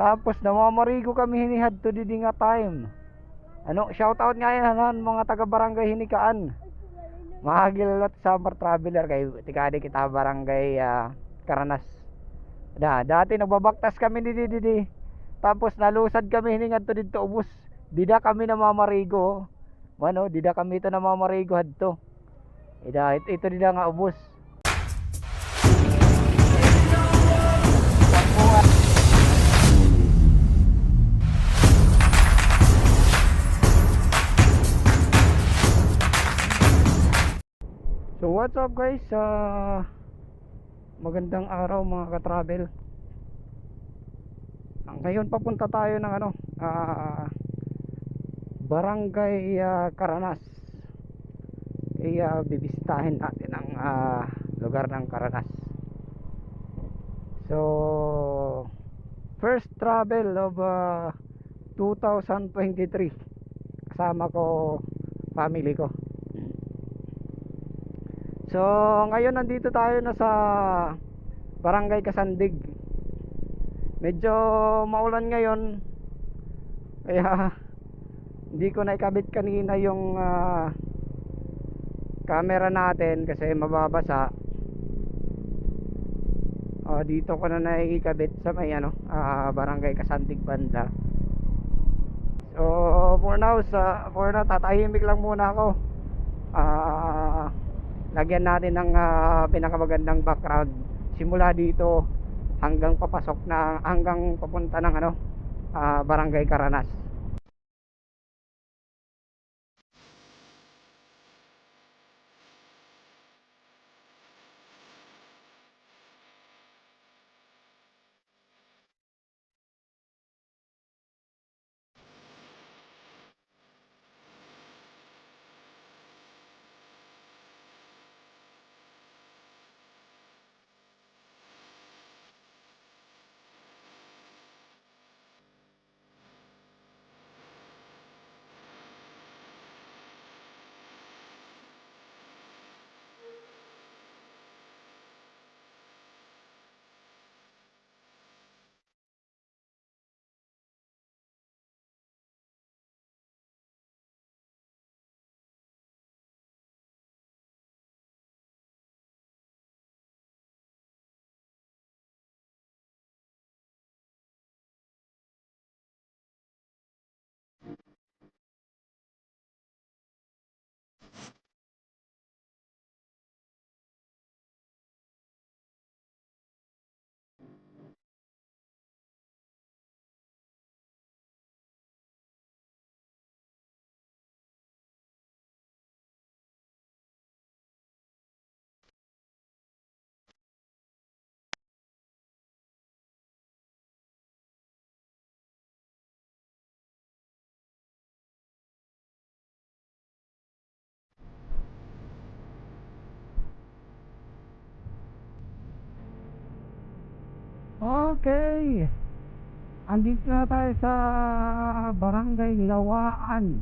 Tapos namamarigo kami hinihad to didi nga time. Ano, shout out nga yan mga taga barangay Hinikaan. Mahagilot summer traveler kay tikadi kita barangay ah, Karanas. Da, dati nagbabaktas kami didi didi. Tapos nalusad kami hiningad to dito ubos. Dida kami namamarigo. Ano, dida kami ito namamarigo hadto. Ida ito, ito dida nga ubos. So what's up guys? Ah, magandang araw mga ka-travel. Ah, Ngayon papunta tayo ng ano, ah, Barangay ah, Karanas. Kaya bibisitahin natin ang ah, lugar ng Karanas. So first travel of ah, 2023 kasama ko family ko. So, ngayon nandito tayo na sa Barangay Kasandig. Medyo maulan ngayon. Kaya hindi ko na ikabit kanina yung ah, camera natin kasi mababasa. Oh, dito ko na naikabit sa may ano, ah, Barangay Kasandig banda. So, for now sa for now tatahimik lang muna ako. Ah, lagyan natin ng ah, pinakamagandang background. Simula dito hanggang papasok na hanggang papunta ng ano ah, Barangay Karanas Okay. Andito na tayo sa Barangay Lawaan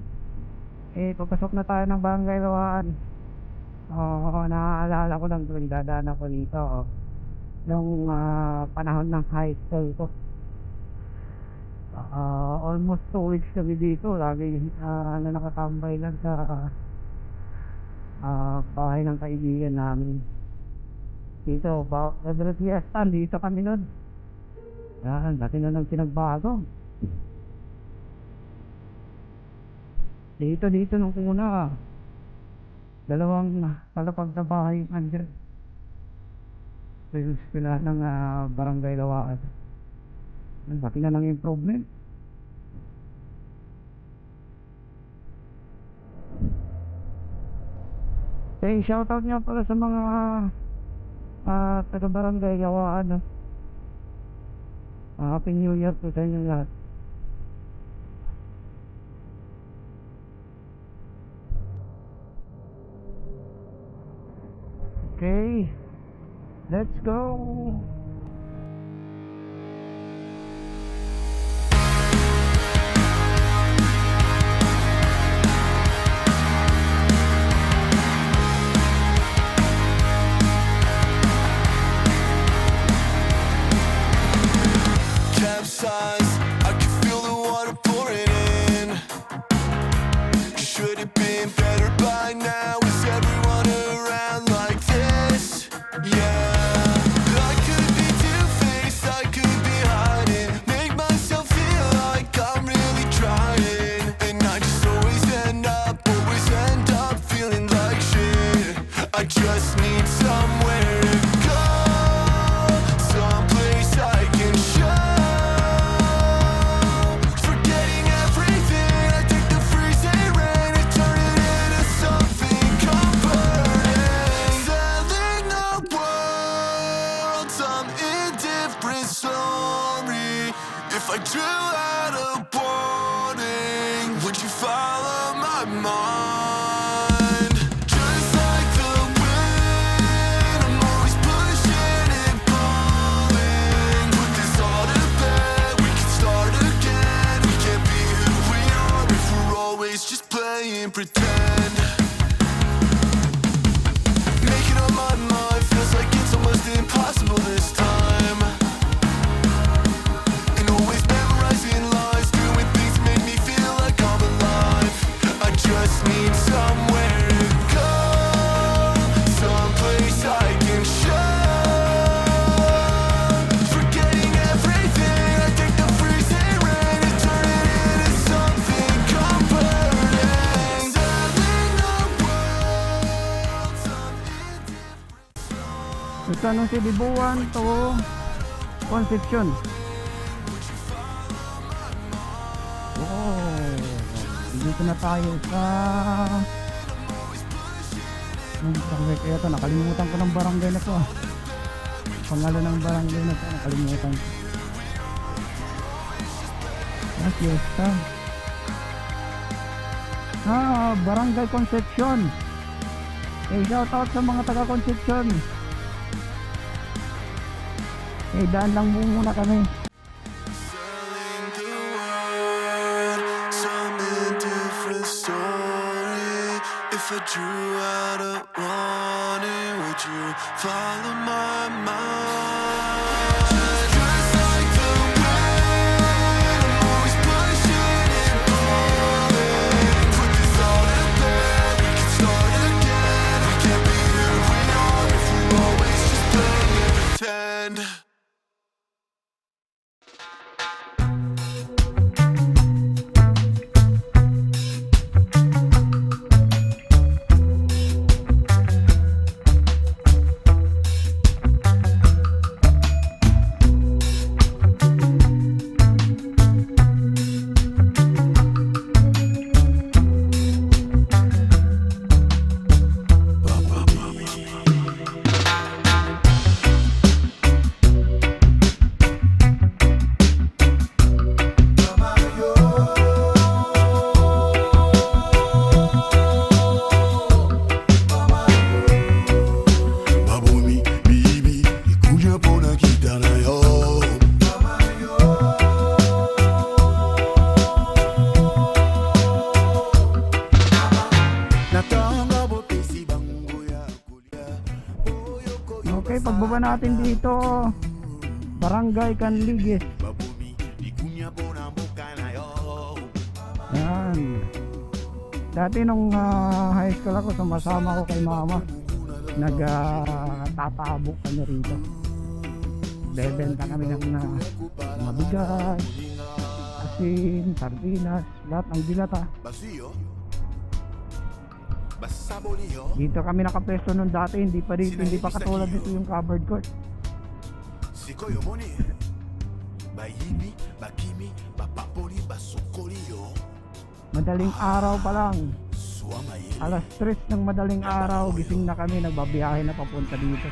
Eh papasok na tayo ng Barangay Lawaan Oo, naaalala ko lang tuwing dadaan ako dito oh. Nung ah, panahon ng high school ko. Ah, almost two weeks kami dito. Lagi uh, na nakatambay lang sa ah, bahay ng kaibigan namin. Dito ba every fiesta dito kami nun yan dati na nang pinagbago dito dito nung una dalawang palapag na bahay yung andyan sa yung sila ng ah, barangay lawaan laki na ng improvement Okay, shoutout nga pala sa mga ah taga barangay Yawaan. ah. Ah, Happy New Year po sa inyo lahat. Okay, let's go. Capsize. I can feel the water pouring in. Should it been better by now? her. Nung si Dibuan to Concepcion. Oh, dito na tayo sa Ang barangay kaya to, nakalimutan ko ng barangay na to ah. Pangalan ng barangay na to, nakalimutan ko. Ah, fiesta. Ah, Barangay Concepcion. Eh, shout out sa mga taga Concepcion. Eh, daan lang muna kami. Natin dito, Barangay Canligis. Babomi, ikunya pona muka na yo. Yan. Dati nung ah, high school ako, sumasama ko kay mama. Nagtatabok kami rito. Bebenta kami ng na, mga bigas, asin, sardinas, lahat ng dilata. Vacío. Dito kami nakapwesto nung dati, hindi pa dito, hindi pa katulad dito yung covered court. Sikoyo moni. Bayibi, bakimi, bapapoli, basukoliyo. Madaling araw pa lang, alas 3 ng madaling araw, gising na kami, nagbabiyahe na papunta dito.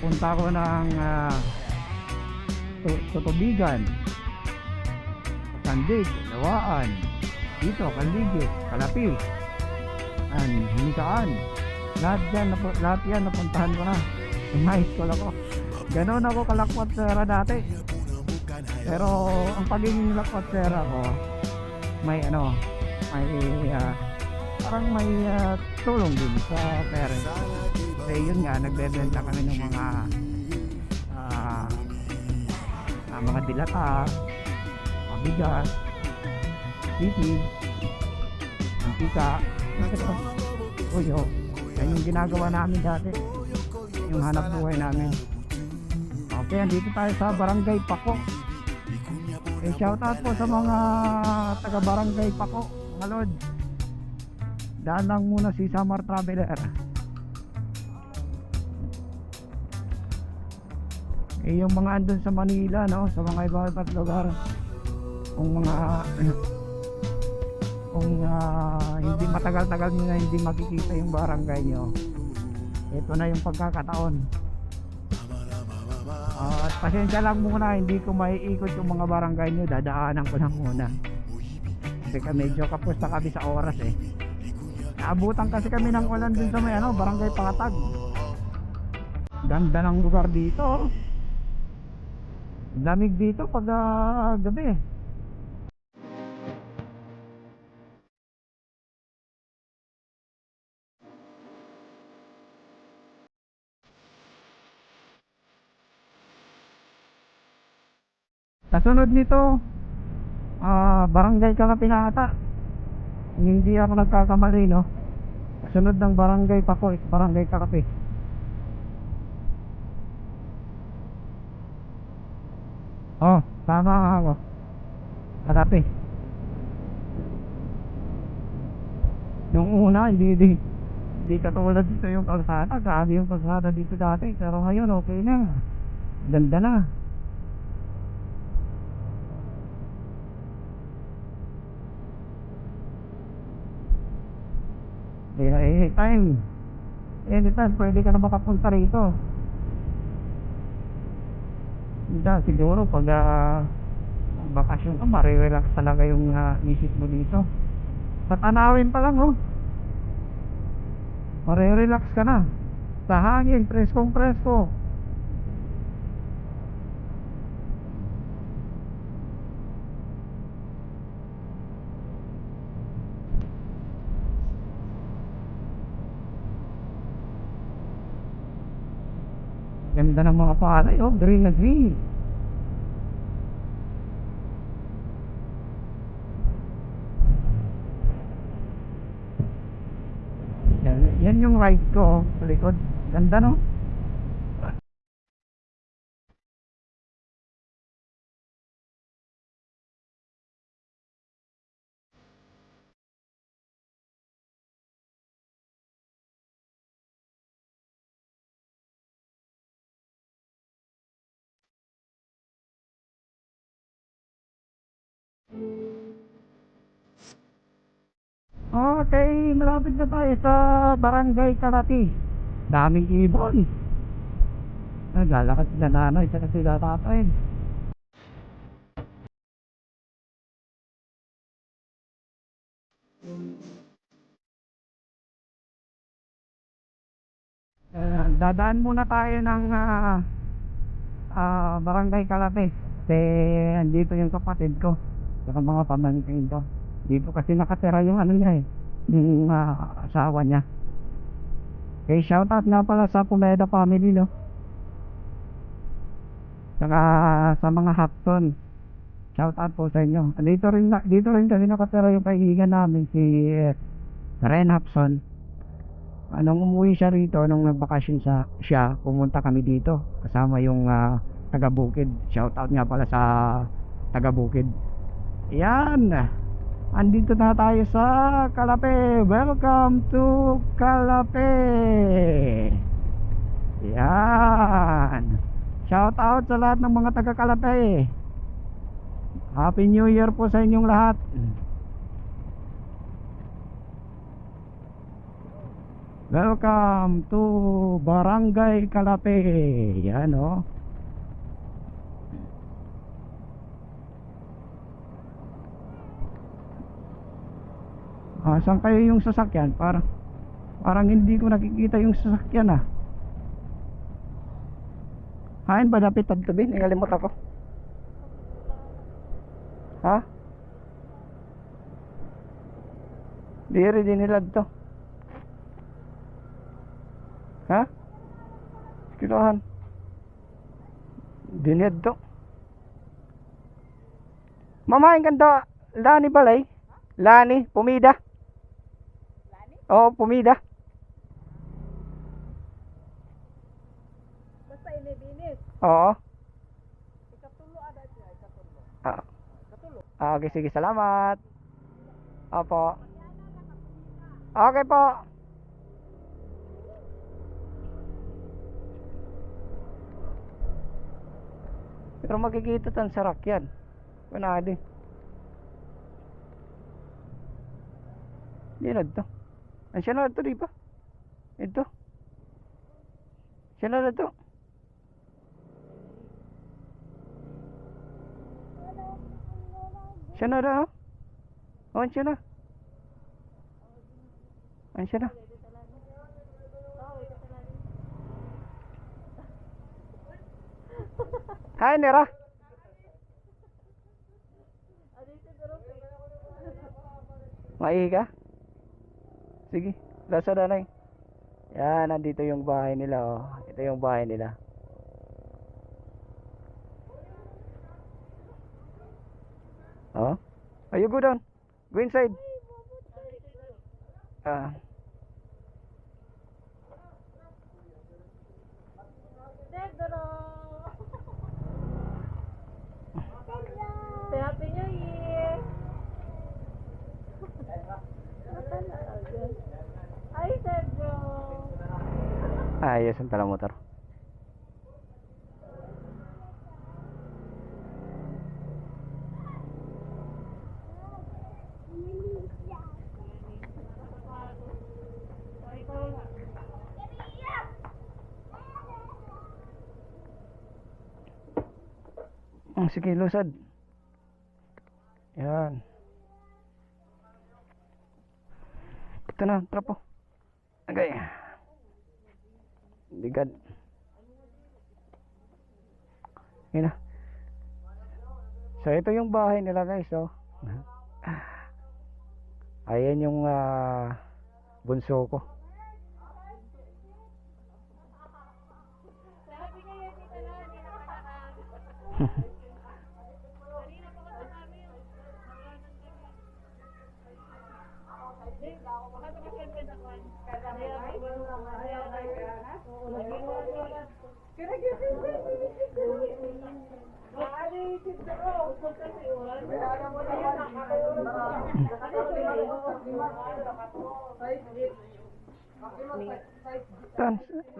Punta ko ng uh, Tutubigan, Sandig, Lawaan, dito, Kaligit, Kalapil, and Hinikaan. Lahat yan, lahat yan napuntahan ko na. Nung high school ako. Ganon ako kalakwat sera dati. Pero ang pagiging lakwat sera ko, may ano, may ah, parang may ah, tulong din sa parents. Kasi yun nga, nagbebenta kami ng mga ah, ah, mga dilata, mabigas, titi, antika, ito, tuyo. Yan yung ginagawa namin dati. Yung hanap buhay namin. Okay, andito tayo sa Barangay Pako. Eh, shout out po sa mga taga Barangay Pako, mga lord. Daan lang muna si Summer Traveler. Eh, yung mga andun sa Manila, no? Sa mga iba iba't lugar. Kung mga kung ah, hindi matagal-tagal nyo na hindi makikita yung barangay nyo. Ito na yung pagkakataon. At pasensya lang muna hindi ko maiikot yung mga barangay nyo. Dadaanan ko lang muna. Kasi ka medyo kapusta kami sa oras eh. Naabutan kasi kami ng ulan dun sa may ano, barangay Pangatag ganda ng lugar dito. Lamig dito pag ah, gabi Kasunod nito, ah, barangay Kalapinata. Hindi ako nagkakamali, no? Kasunod ng barangay Pako is barangay Kalapi. Oh, tama ako. Kalapi. Yung una, hindi, hindi, hindi katulad dito yung kalsada. Grabe yung kalsada dito dati. Pero ngayon, okay na. Ganda na. Kaya anytime, anytime pwede ka na makapunta rito. Hindi, siguro pag ah, bakasyon ka, marirelax talaga yung ah, isip mo dito. Tatanawin pa lang, oh. Marirelax ka na. Sa hangin, preskong presko. Ganda ng mga palay, oh, green na green. Yan, yan yung ride ko, oh, likod. Ganda, no? Okay, malapit na tayo sa Barangay Kalati. Daming ibon. Naglalakad sila nanay, saka sila tatay. Eh, dadaan muna tayo ng ah, ah, Barangay Kalati. Kasi andito yung kapatid ko. Saka mga pamangkin ko. Dito kasi nakatira yung ano niya eh. Yung ah, asawa niya. Okay, shoutout nga pala sa Pumeda family, no? Saka sa mga Hapson. Shoutout po sa inyo. Dito rin, na, dito rin kasi nakatira yung kaibigan namin, si eh, Ren Hapson. Anong umuwi siya rito, nung nagbakasyon sa, siya, pumunta kami dito. Kasama yung ah, taga Bukid. Shoutout nga pala sa taga Bukid. Yan! Andito na tayo sa Kalape. Welcome to Kalape. Yan. Shout out sa lahat ng mga taga Kalape. Happy New Year po sa inyong lahat. Welcome to Barangay Kalape. Yan oh. Ah, saan kayo yung sasakyan? Parang parang hindi ko nakikita yung sasakyan ah. Hain ba dapat tabi? Nagalimot ako. Ha? Diri din nila to. Ha? Kilohan. Dined to. Mamain kanda Lani balay. Lani, pumida. Oo, pumida. Basta inibinis. Oo. Ikatulo ada siya, ikatulo. Ah, Ikatulo. ah, okay, sige, salamat. Opo. Okay po. Pero makikita tan sarak yan. Panadi. Di na to. Ang siya na to, di ba? Ito. Siya na to. Siya na na, oh. Oh, siya na. Ang siya na. Hi, Nera. Maihi ka? Sige, lasa na lang. Yan, nandito yung bahay nila, oh. Ito yung bahay nila. Oh? Oh, you go down. Go inside. Ah. Pedro! Say Happy New Year! Ay, Pedro! Ayos ang tala motor. Mm, sige, lusad. Yan. Ito na, trapo. Okay. Digad. Yun na. So, ito yung bahay nila guys, oh. Ayan yung ah, bunso ko. Tan,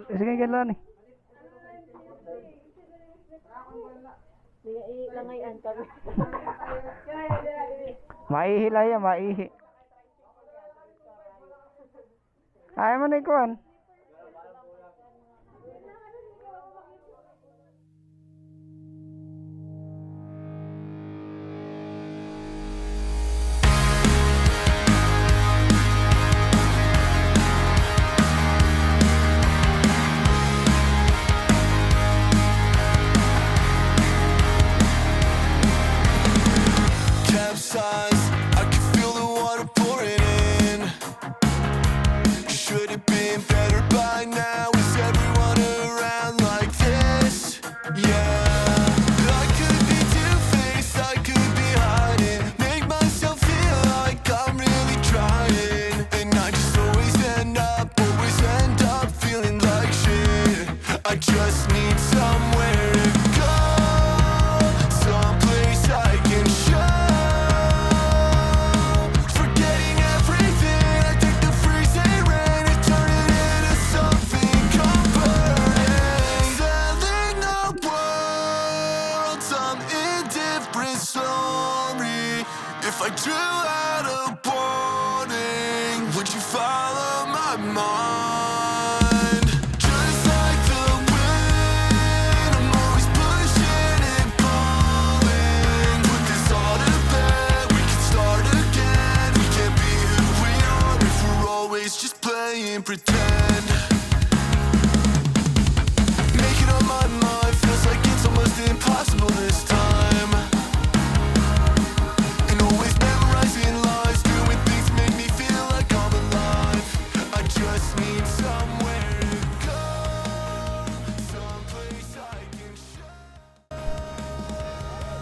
sige kailan ni. Kami. Maihila yan, maihi. Ayaw mo na ikuan. true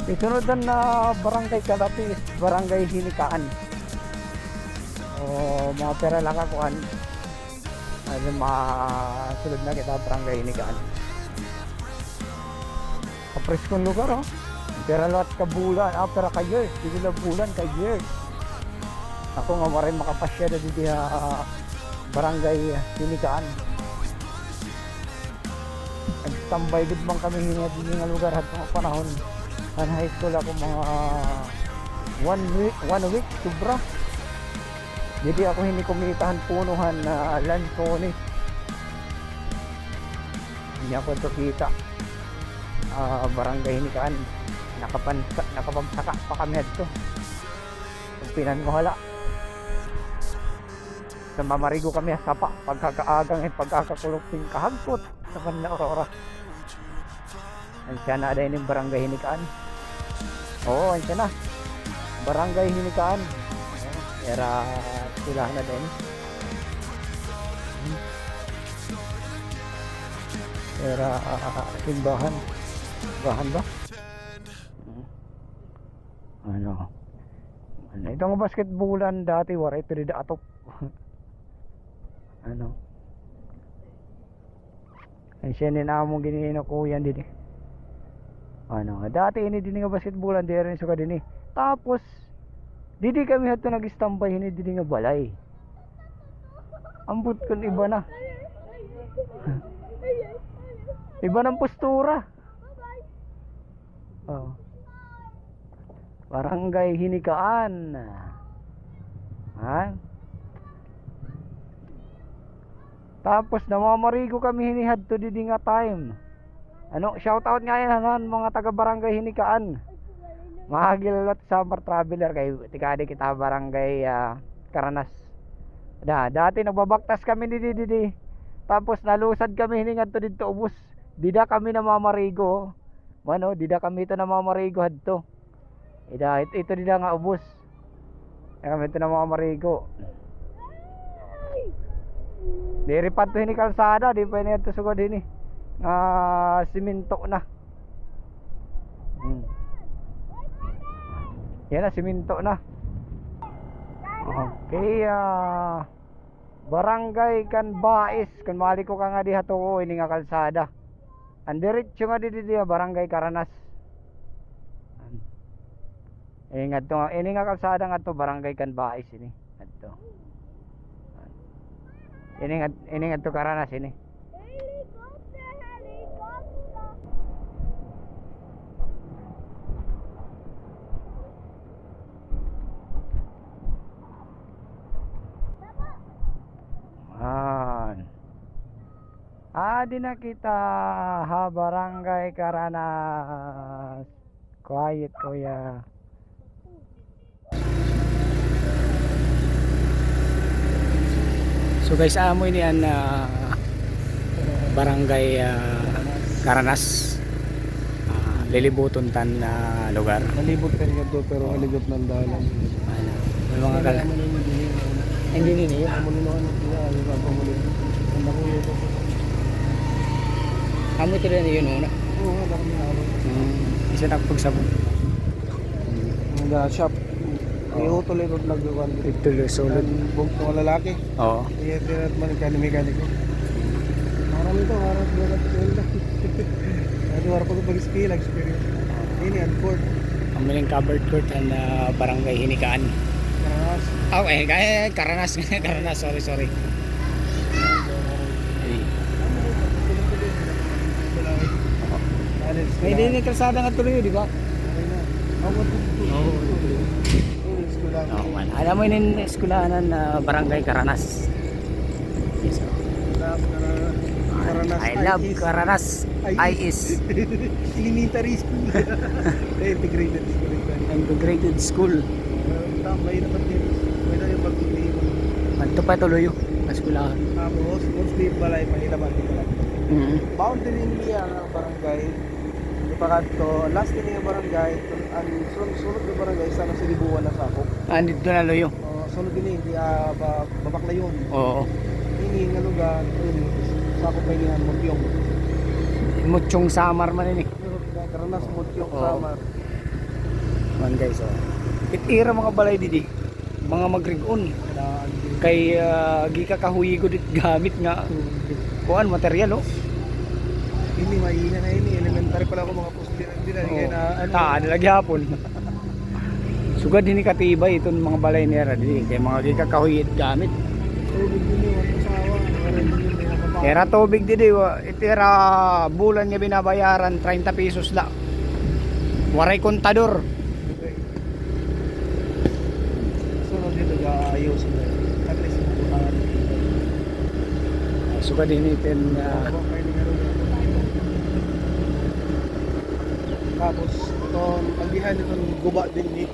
Isunodan na barangay Kalapi barangay Hinikaan. O mga pera lang akuan. Ano masulod na kita barangay Hinikaan. Kapreskong lugar oh. Pera lot ka bulan, ah pera ka years, hindi lang bulan ka years. Ako nga maray makapasya na dito ah, barangay Hinikaan. Nagtambay gud man kami hinga din nga lugar at mga panahon. Ang high school ako mga one week, one week sobra. Jadi ako hindi kumitahan punuhan na lansoni. Hindi ako ito kita. Ah, barangay Hinikaan. Nakapansa, nakapagsaka pa kami dito. Pag pinan ko hala. Sa mamarigo kami sa pa pagkakaagang at pagkakakulok ting kahagkot sa kanila aurora. Ang siya na din yung barangay Hinikaan. Oo, ang siya na. Barangay Hinikaan. Era sila na din. Era ah, simbahan. Simbahan ba? Hmm. Ano? Ano itong basketballan dati ito rin atop. ano? Ang siya ni namo ginino ko yan din eh. Ano, dati ini din nga basketballan di rin suka din eh. Tapos didi kami hato nag-standby ini din nga balay. Ambot kun iba na. iba ng postura. Oh. Barangay Hinikaan. Ha? Tapos namamarigo kami hinihad to didi nga time. Ano, shout out nga yan hanan, mga taga barangay Hinikaan. Mahagilot summer traveler kay tikadi kita barangay ah, Karanas. Da, dati nagbabaktas kami didi didi. Tapos nalusad kami hiningad to dito ubos. Dida kami namamarigo. Mano, dida kami ito namamarigo hadto. Ida, ito, ito dida nga ubos. Kaya kami ito namamarigo. Diri pa to hini kalsada, di pa niya to sugod hini. Nga siminto na. Hmm. Yan na, siminto na. Okay, ah Barangay Kanbais, kan mali ka nga diha to ko ini nga kalsada. Ang diretso nga di di di, Barangay Karanas. Ingat to, ini nga kalsada nga to Barangay Kanbais ini. Adto. Ini nga ini nga to Karanas ini. Man. Ah, di na kita ha Barangay Karanas. Quiet kuya. So guys, amo ini an ah, barangay ah, Karanas. Ah, lilibuton tan na lugar. Malibot ito pero aligot ng dalan. Ano, mga kal hindi nini. Amo nino ano sila, yung mga muli. Ang nakuyo ko. Amo ito rin yun una. Oo, nga kami naaway. Hmm, isa nagpagsabon. Ang da shop. May utol ito naggawan. Ito solid. Ang bump ng lalaki. Oo. Iya, tinat man ka ni mekaniko. Marami ito, marami ito na ito. Ito, marami ito pag-skill, experience. Ini, unboard. Kamiling covered court and ah, barangay Hinikaan. Oh, eh, eh, Karanas, Karanas, sorry, sorry. Ay. May din kalsada nga tuloy, di ba? Oo, man. Alam mo yun yung eskwelahanan na barangay Karanas. Yes, oh. Karanas. I love IS. Karanas. IS. Elementary school. Integrated school. Integrated School. Tambay na pati. May na pag-ibig. Ito pa tuloy yung eskwelahan. Tapos, mostly balay, mahila ba? Mm Boundary niya ang barangay. Ipakanto, last din yung barangay, ang sunod, sunod na barangay, sana sa libuan na sakop. Andito na loyo. Uh, sunod din hindi uh, ba, babaklayon. Oo. Ini nga lugar, sakop may niyan, Mutyong. Muchong samar man ini. Pero karanas Mutyong. Samar. Man guys, oh. Itira mga balay didi. Mga magrigon. Kay uh, gika kahuyi ko dit gamit nga kuan material oh. Ini maina na ini. Elementary pala ako mga pustiran din. Hindi Oh. na ano. Ta, ano lagi hapon. Sugad din ni katibay itong mga balay nera didi kay mga gika kahuyi it gamit. Tubig may nakapaka. Kera tubig didi wa itira bulan nga binabayaran 30 pesos la. Waray kontador. Sunod dito ayos na. At least mabuhaan. Sugad din itin uh, Ako kayo ni Meron. Tapos, ito, ang behind itong guba din ni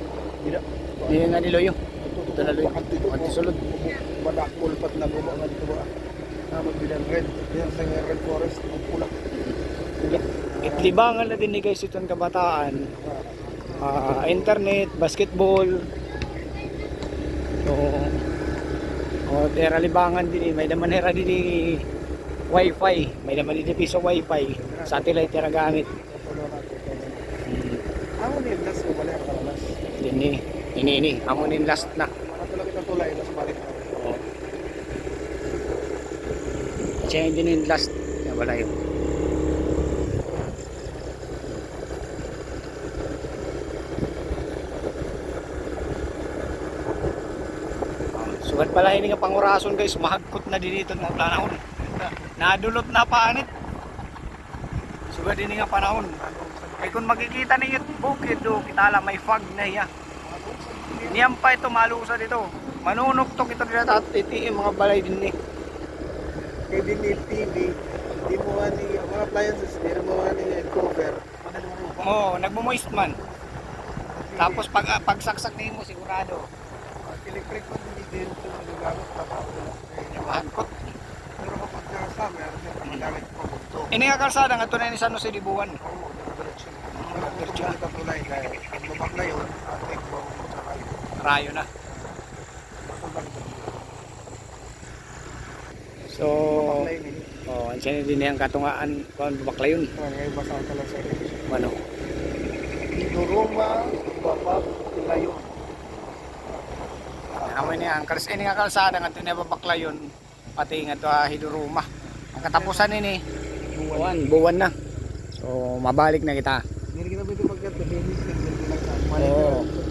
Dida. di nga niloyo. Ito na loyo. Ito At sulod. Badakol pat na guba nga dito ba? Na magbilang red. Yan sa red forest. Ang pula. Itlibangan na din ni guys itong kabataan. Ah, internet, basketball. So, oh, tera libangan din eh. May naman hera din eh, wifi. May naman din piso wifi. Satellite gamit. Na ito. Ako ni Blas ko balik ang kalalas. Din ni. Ini ini. Amo nin last na. Makatulog kita tulay. Tapos balik. Oh. Siya din yung last. Wala yun. Pala ini nga pangurason guys, mahagkot na din dito ng panahon. Nadulot na paanit. Sugat din nga panahon. Kaya kung makikita ninyo bukid do, kita lang may fog na iya. Niyam pa ito malusa dito. Manunuktok ito dito at itiim mga balay din eh. Kaya din ni TV. Di mo nga ni mga appliances. Di mo nga ni cover. Oo, oh, nagmo-moist man. Tapos pag pagsaksak na mo sigurado. Electric pa hindi din ito nagagamit. Tapos Mahagkot. Pero kapag ka summer, magamit pa mo ito. Ini nga kalsada nga tunay ni San Jose Dibuan. Oo, diretso. Wala ko ito kita tulay dahil pag babak na yun, atik mo sa kayo. Rayo na. So, Babak na yun eh. oh, ang siya din ang katungaan kon bakla yun. Ah, Ngayon basa ka lang sa television. Ano? Iduruma, babak, layo. Amo ni ang kals ini nga kalsada nga tunay bakla yun. Pati nga to ah, Hiduruma. Ang katapusan ini buwan, buwan na. So, mabalik na kita. Hindi kita pwede magkat, Oo.